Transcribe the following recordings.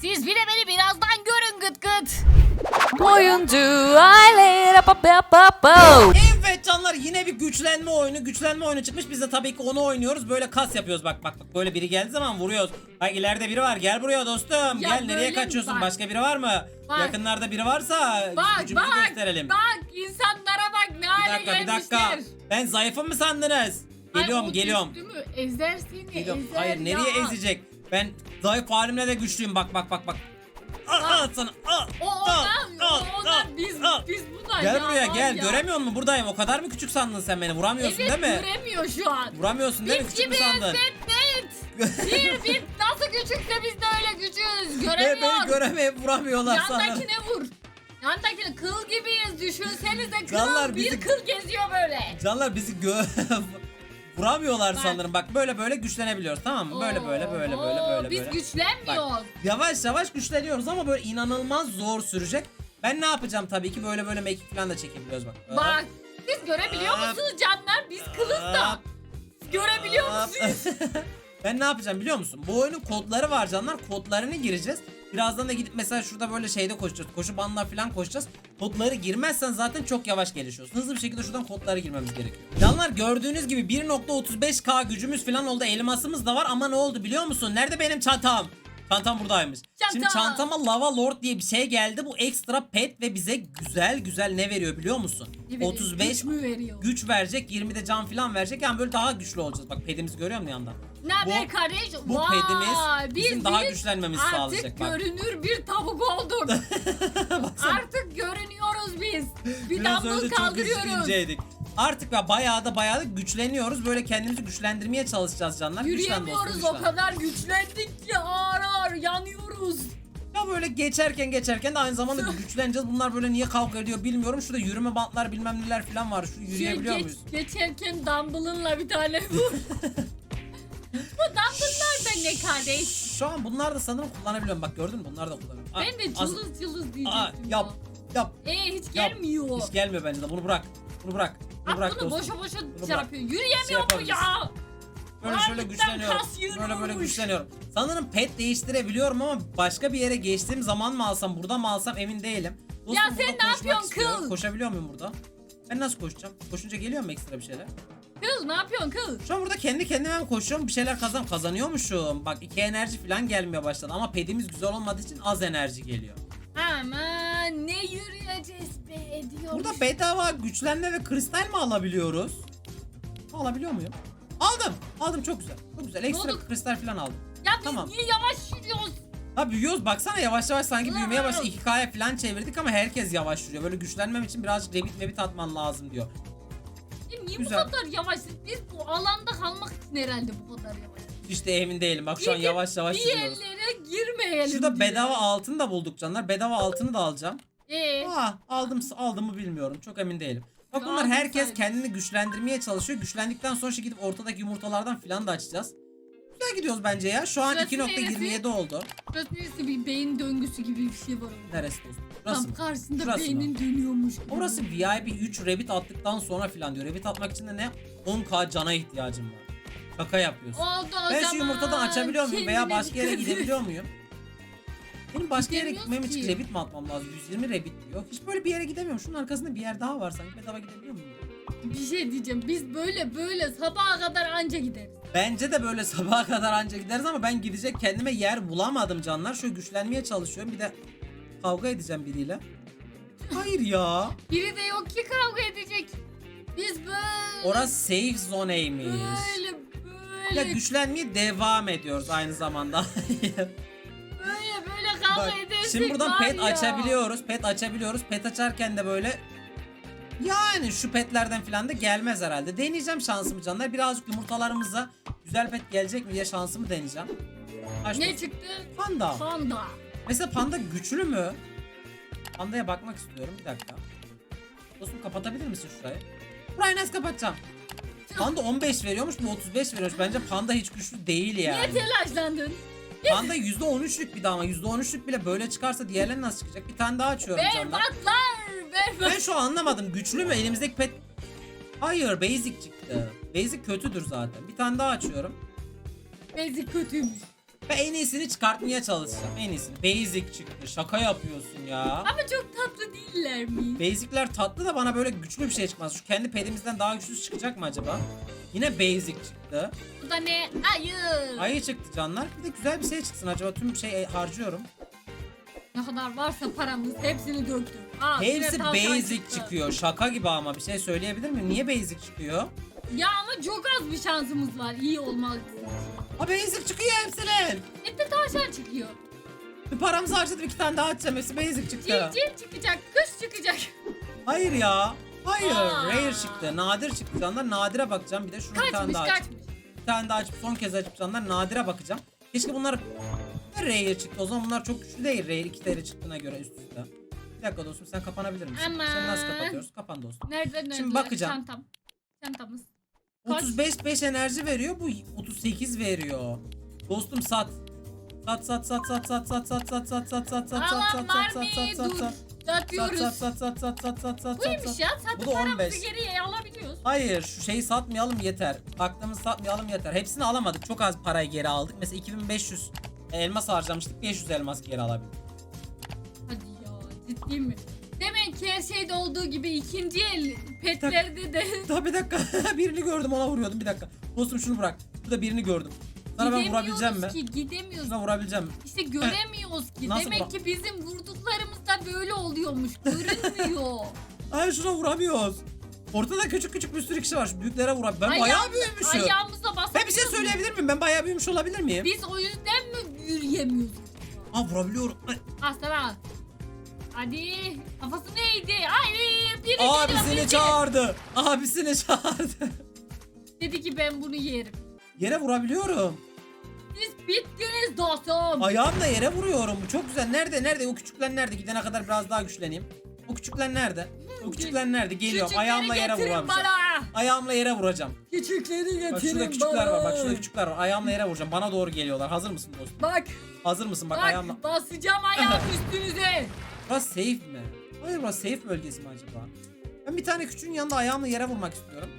Siz bir de beni birazdan görün gıt gıt. Oyuncu aile. Evet canlar yine bir güçlenme oyunu. Güçlenme oyunu çıkmış. Biz de tabii ki onu oynuyoruz. Böyle kas yapıyoruz bak bak bak. Böyle biri geldiği zaman vuruyoruz. Bak ileride biri var. Gel buraya dostum. Gel nereye böyle kaçıyorsun? Bak. Başka biri var mı? Bak. Yakınlarda biri varsa Bak gücümüzü bak gösterelim. bak insanlara bak ne bir hale dakika bir gelmişler. dakika. Ben zayıfım mı sandınız? Ay, Geliyorum o geliyorum. düştü mü? Ezer seni Geliyorum. ezer Hayır nereye ya. ezecek? Ben zayıf halimle de güçlüyüm. Bak bak bak bak. Al, al sana. Al, O al, ondan, al, o al, ondan biz, al. biz buna Gel ya, buraya var gel. ya. Göremiyor musun? Buradayım. O kadar mı küçük sandın sen beni? Vuramıyorsun Evet değil mi? göremiyor şu an. Vuramıyorsun değil mi? Biz Küçük mü gibiyiz sandın? net net. bir bir nasıl küçükse biz de öyle küçüğüz. Be- Göremiyor. Beni göremeyip vuramıyorlar sana. Yandakine vur. Yandakine kıl gibiyiz düşünsenize kıl Canlar bir bizi- kıl geziyor böyle. Canlar bizi gö vuramıyorlar Bak. sanırım. Bak böyle böyle güçlenebiliyoruz tamam mı? Böyle böyle böyle Oo, böyle böyle Biz böyle. güçlenmiyoruz. Yavaş yavaş güçleniyoruz ama böyle inanılmaz zor sürecek. Ben ne yapacağım tabii ki böyle böyle mekik falan da çekebiliyoruz bak. Bak siz görebiliyor Hop. musunuz canlar? Biz kılız da. Hop. Görebiliyor Hop. musunuz? ben ne yapacağım biliyor musun? Bu oyunun kodları var canlar. Kodlarını gireceğiz. Birazdan da gidip mesela şurada böyle şeyde koşacağız. Koşu bandına falan koşacağız. Kodları girmezsen zaten çok yavaş gelişiyorsun. Hızlı bir şekilde şuradan kodları girmemiz gerekiyor. Canlar gördüğünüz gibi 1.35k gücümüz falan oldu. Elmasımız da var ama ne oldu biliyor musun? Nerede benim çantam? Çantam buradaymış. Şimdi Çantam. çantama Lava Lord diye bir şey geldi. Bu ekstra pet ve bize güzel güzel ne veriyor biliyor musun? Evet, 35 güç mü veriyor? güç verecek, 20 de can falan verecek. Yani böyle daha güçlü olacağız. Bak pedimizi görüyor musun yandan? Ne haber kardeş? bu Vay, pedimiz bizim biz- daha güçlenmemizi artık sağlayacak. Bak. görünür bir tavuk olduk. artık görünüyoruz biz. Bir Biraz çok kaldırıyoruz. Artık ya bayağı da bayağı da güçleniyoruz. Böyle kendimizi güçlendirmeye çalışacağız canlar. Güçlen dostum, Yürüyemiyoruz o güçlen. kadar güçlendik ki ağır ağır yanıyoruz. Ya böyle geçerken geçerken de aynı zamanda güçleneceğiz. Bunlar böyle niye kavga ediyor bilmiyorum. Şurada yürüme bantlar bilmem neler falan var. Şu yürüyebiliyor Şey, muyuz? Geçerken dumbbell'ınla bir tane vur. Bu dumbbell'lar da ne kardeş? Şu an bunlar da sanırım kullanabiliyorum. Bak gördün mü? Bunlar da kullanıyorum. Aa, Ben de az- cılız cılız diyecektim. Aa, yap. Yap. Ee hiç Yap. gelmiyor. Hiç gelmiyor bence de. Bunu bırak. Bunu bırak. Bunu bırak bunu dostum. boşa boşa Bunu şey bırak. yapıyor. Yürüyemiyor bu Şey ya. Böyle şöyle Harbiden güçleniyorum. kas Böyle böyle güçleniyorum. Sanırım pet değiştirebiliyorum ama başka bir yere geçtiğim zaman mı alsam, burada mı alsam emin değilim. Dostum, Ya burada sen ne koşmak yapıyorsun istiyorum. kıl? Koşabiliyor muyum burada? Ben nasıl koşacağım? Koşunca geliyor mu ekstra bir şeyler? Kıl ne yapıyorsun kıl? Şu an burada kendi kendime mi koşuyorum? Bir şeyler kazan kazanıyormuşum. Bak iki enerji falan gelmeye başladı ama pedimiz güzel olmadığı için az enerji geliyor. Aman ne diyor. Burada bedava güçlenme ve kristal mi alabiliyoruz? Alabiliyor muyum? Aldım. Aldım çok güzel. Çok güzel. Ekstra kristal falan aldım. Ya biz Tamam. niye yavaş yürüyoruz? Ha büyüyoruz baksana yavaş yavaş sanki büyümeye başladı. 2K'ya falan çevirdik ama herkes yavaş yürüyor. Böyle güçlenmem için birazcık rebit mebit atman lazım diyor. Ya niye Güzel. bu kadar yavaş? Biz bu alanda kalmak için herhalde bu kadar yavaş. İşte emin değilim. Bak şu an Bir- yavaş yavaş Bir yürüyoruz. yerlere girmeyelim Şurada diye. bedava altın da bulduk canlar. Bedava altını da alacağım. Ee, Aa, aldım aldım mı bilmiyorum. Çok emin değilim. Bak bunlar aldım herkes kendini güçlendirmeye çalışıyor. Güçlendikten sonra işte gidip ortadaki yumurtalardan filan da açacağız. Güzel gidiyoruz bence ya. Şu an Şurası 2.27 oldu. burası neresi bir beyin döngüsü gibi bir şey var orada. Neresi dostum? Burası Tam mı? karşısında Şurası beynin dönüyormuş gibi. Orası VIP 3 rabbit attıktan sonra filan diyor. Rabbit atmak için de ne? 10k cana ihtiyacım var. Şaka yapıyorsun. Oldu o Ben zaman. şu yumurtadan açabiliyor muyum veya Kendine başka yere dikkat et. gidebiliyor muyum? Benim başka yere Gidemiyoruz gitmem için ki. rabbit mi atmam lazım? 120 rabbit diyor. Hiç böyle bir yere gidemiyorum. Şunun arkasında bir yer daha var sanki. Bedava gidebiliyor muyum? Bir şey diyeceğim. Biz böyle böyle sabaha kadar anca gideriz. Bence de böyle sabaha kadar anca gideriz ama ben gidecek kendime yer bulamadım canlar. Şöyle güçlenmeye çalışıyorum. Bir de kavga edeceğim biriyle. Hayır ya. Biri de yok ki kavga edecek. Biz böyle Orası safe zone'ymiş. böyle Ya böyle güçlenmeye devam ediyoruz aynı zamanda. Bak, edersek şimdi buradan var pet ya. açabiliyoruz. Pet açabiliyoruz. Pet açarken de böyle yani şu petlerden falan da gelmez herhalde. Deneyeceğim şansımı canlar. Birazcık yumurtalarımıza güzel pet gelecek mi diye şansımı deneyeceğim. Açtım. Ne çıktı? Panda. Panda. Mesela panda güçlü mü? Pandaya bakmak istiyorum. Bir dakika. Dostum kapatabilir misin şurayı? Burayı nasıl kapatacağım? Panda 15 veriyormuş bu 35 veriyormuş. Bence panda hiç güçlü değil yani. Niye telaşlandın? Panda %13'lük bir daha ama %13'lük bile böyle çıkarsa diğerleri nasıl çıkacak? Bir tane daha açıyorum canlar. Berbatlar. Berbat. Ben şu an anlamadım. Güçlü mü? Elimizdeki pet... Hayır basic çıktı. Basic kötüdür zaten. Bir tane daha açıyorum. Bezi kötüymüş. Ben en iyisini çıkartmaya çalışacağım. En iyisini. Basic çıktı. Şaka yapıyorsun ya. Ama çok tatlı değiller mi? Basic'ler tatlı da bana böyle güçlü bir şey çıkmaz. Şu kendi pedimizden daha güçlü çıkacak mı acaba? Yine basic çıktı. Bu da ne? Ayı. Ayı çıktı canlar. Bir de güzel bir şey çıksın acaba. Tüm şey harcıyorum. Ne kadar varsa paramız hepsini döktük. Aa, Hepsi basic çıktı. çıkıyor. Şaka gibi ama bir şey söyleyebilir miyim? Niye basic çıkıyor? Ya ama çok az bir şansımız var iyi olmak. Ha basic çıkıyor hepsinin. Hep de tavşan çıkıyor. Bir paramızı harcadım iki tane daha açacağım. Hepsi basic çıktı. Civciv çıkacak, kış çıkacak. Hayır ya. Hayır. Aa. Rare çıktı. Nadir çıktı canlar. Nadire bakacağım. Bir de şunu bir tane Kaçmış daha açayım. kaçmış. Bir tane daha açıp son kez açıp canlar. Nadire bakacağım. Keşke bunlar Rare çıktı. O zaman bunlar çok güçlü değil. Rare iki TL çıktığına göre üst üste. Bir dakika dostum sen kapanabilir misin? Aman. Sen nasıl kapatıyoruz? Kapan dostum. Nerede nerede? Bakacağım. Çantam. Çantamız. Kaç? 35 5 enerji veriyor. Bu 38 veriyor. Dostum sat. Sat sat sat sat sat sat sat sat sat sat sat sat Aman sat sat sat sat dur. sat Satıyoruz. sat sat sat sat sat sat sat Buymuş sat ya. Satıp Bu da paramızı 15. geriye alabiliyoruz. Hayır şu şeyi satmayalım yeter. Baktığımız satmayalım yeter. Hepsini alamadık. Çok az parayı geri aldık. Mesela 2500 elmas harcamıştık. 500 elmas geri alabildik. Hadi ya ciddi mi? Ki her şeyde olduğu gibi ikinci el petlerde de Daha bir dakika. birini gördüm ona vuruyordum. Bir dakika. Dostum şunu bırak. Burada birini gördüm. Sana ben vurabileceğim mi? ki gidemiyoruz. Şuna vurabileceğim mi? İşte göremiyoruz ki. Nasıl Demek bura- ki bizim vurduklarımız da böyle oluyormuş. Görünmüyor. Ay şuna vuramıyoruz. Ortada küçük küçük bir sürü kişi var. Şu büyüklere vuram. Ben bayağı Ayağımıza- büyümüşüm. Ayağımıza basabiliyoruz. Ben bir şey söyleyebilir miyim? Ben bayağı büyümüş olabilir miyim? Biz o yüzden mi yürüyemiyoruz? Aa vurabiliyorum. Ay, Aslan Hadi. Kafası neydi? Ay biri geliyor. Abisini biri. çağırdı. Abisini çağırdı. Dedi ki ben bunu yerim. Yere vurabiliyorum. Siz bittiniz dostum. Ayağımla yere vuruyorum. Bu çok güzel. Nerede? Nerede? O küçükler nerede? Gidene kadar biraz daha güçleneyim. O küçükler nerede? O küçükler nerede? Geliyorum. Küçükleri Ayağımla yere getirin vuracağım. bana. Ayağımla yere vuracağım. Küçükleri getirin Bak şurada küçükler var. Bak şurada küçükler var. Ayağımla yere vuracağım. Bana doğru geliyorlar. Hazır mısın dostum? Bak Hazır mısın? Bak, bak ayağımla. basacağım ayağım üstünüze. Burası safe mi? Hayır burası safe bölgesi mi acaba? Ben bir tane küçüğün yanında ayağımla yere vurmak istiyorum.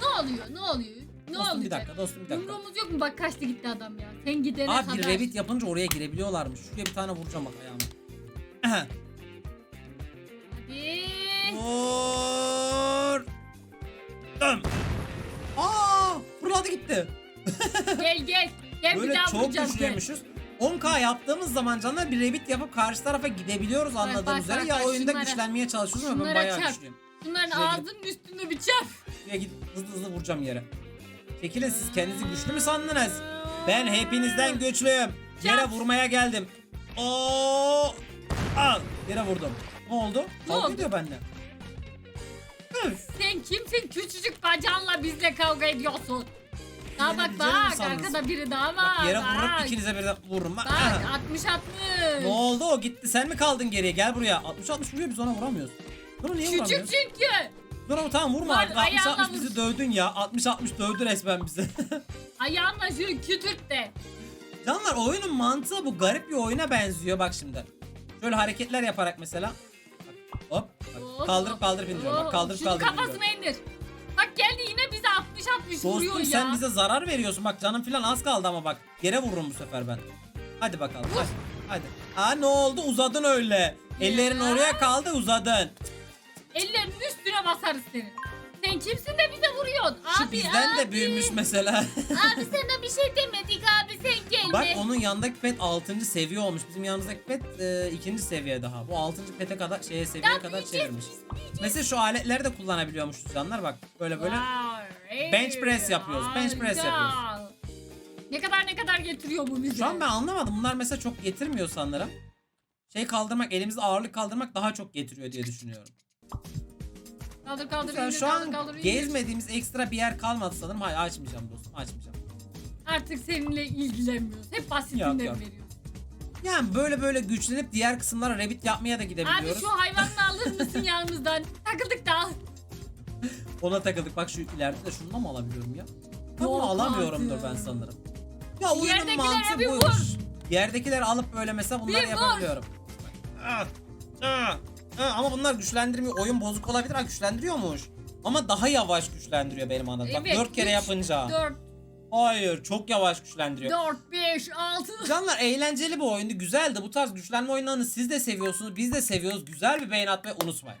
Ne oluyor ne oluyor? Ne dostum olacak? bir dakika dostum bir dakika. Yumruğumuz yok mu? Bak kaçtı gitti adam ya. Sen gidene Aa kadar. bir revit yapınca oraya girebiliyorlarmış. Şuraya bir tane vuracağım bak ayağıma. Hadi. Vur. Dön. Aa fırladı gitti. gel gel. Gel bir Böyle daha çok vuracağım gel. güçlüymüşüz. 10k yaptığımız zaman canlar bir revit yapıp karşı tarafa gidebiliyoruz anladığım bak, üzere. bak, ya bak, oyunda şunlara- güçlenmeye çalışıyoruz ama ben bayağı çarp. güçlüyüm. Bunların Şuraya ağzının üstünde bir çarp. Şuraya gidip hızlı hızlı vuracağım yere. Çekilin siz kendinizi güçlü mü sandınız? Ben hepinizden güçlüyüm. Yere Çarp. vurmaya geldim. Oo! Al! Yere vurdum. Ne oldu? Ne Kavga oldu? ediyor. Üf! Sen kimsin küçücük bacağınla bizle kavga ediyorsun? Daha bak bak arkada biri daha var. Bak yere vurup ikinize birden vururum. Bak. Bak 60 60. Ne oldu o gitti sen mi kaldın geriye gel buraya 60 60 vuruyor biz ona vuramıyoruz. Bunu niye Küçük vuramıyoruz? çünkü. Dur ama tamam vurma artık 60 ayağına 60 bizi dövdün ya 60 60 dövdü resmen bizi. Ayağınla şunu kütürt de. Canlar oyunun mantığı bu garip bir oyuna benziyor bak şimdi. Şöyle hareketler yaparak mesela. Bak, hop. Bak, kaldırıp kaldırıp indiriyorum. Bak kaldırıp Şunu kaldırıp kafasına indiriyorum. indir. 60 60 vuruyor Dostum ya. sen bize zarar veriyorsun. Bak canım falan az kaldı ama bak. Yere vururum bu sefer ben. Hadi bakalım. Hadi. Hadi. Aa ne oldu? Uzadın öyle. Ellerin Ya. oraya kaldı uzadın. Ellerinin üstüne basarız seni. Sen kimsin de bize vuruyorsun? Şu abi, bizden abi. de büyümüş mesela. Abi sana bir şey demedik abi sen gelme. Bak onun yanındaki pet 6. seviye olmuş. Bizim yanımızdaki pet 2. seviye daha. Bu 6. pete kadar şeye seviyeye kadar çevirmiş. Mesela şu aletleri de kullanabiliyormuşuz canlar bak. Böyle böyle. Bench press yapıyoruz, bench press harika. yapıyoruz. Ne kadar ne kadar getiriyor bu bize? Şu an ben anlamadım. Bunlar mesela çok getirmiyor sanırım. Şey kaldırmak, elimizde ağırlık kaldırmak daha çok getiriyor diye düşünüyorum. Kaldır kaldır indir, şu kaldır, an kaldır, gezmediğimiz ekstra bir yer kalmadı sanırım. Hayır açmayacağım dostum, açmayacağım. Artık seninle ilgilenmiyoruz. Hep basitinden veriyoruz. Yani böyle böyle güçlenip diğer kısımlara rabbit yapmaya da Abi gidebiliyoruz. şu hayvanını alır mısın yanımızdan? Takıldık da. Ona takıldık. Bak şu ileride de şunu da mı alabiliyorum ya? Ben Yok alamıyorumdur artık. ben sanırım. Ya oyunun Yerdekilere mantığı bir buymuş. vur. Yerdekileri alıp böyle mesela bunları Bir vur. yapabiliyorum. Ah, ah, ah. Ama bunlar güçlendirmiyor. Oyun bozuk olabilir. Ha güçlendiriyormuş. Ama daha yavaş güçlendiriyor benim anladığım. Bak Evet, 4 kere üç, yapınca. Dört. Hayır çok yavaş güçlendiriyor. 4, 5, 6. Canlar eğlenceli bir oyundu. Güzeldi. Bu tarz güçlenme oyunlarını siz de seviyorsunuz. Biz de seviyoruz. Güzel bir beğen atmayı unutmayın.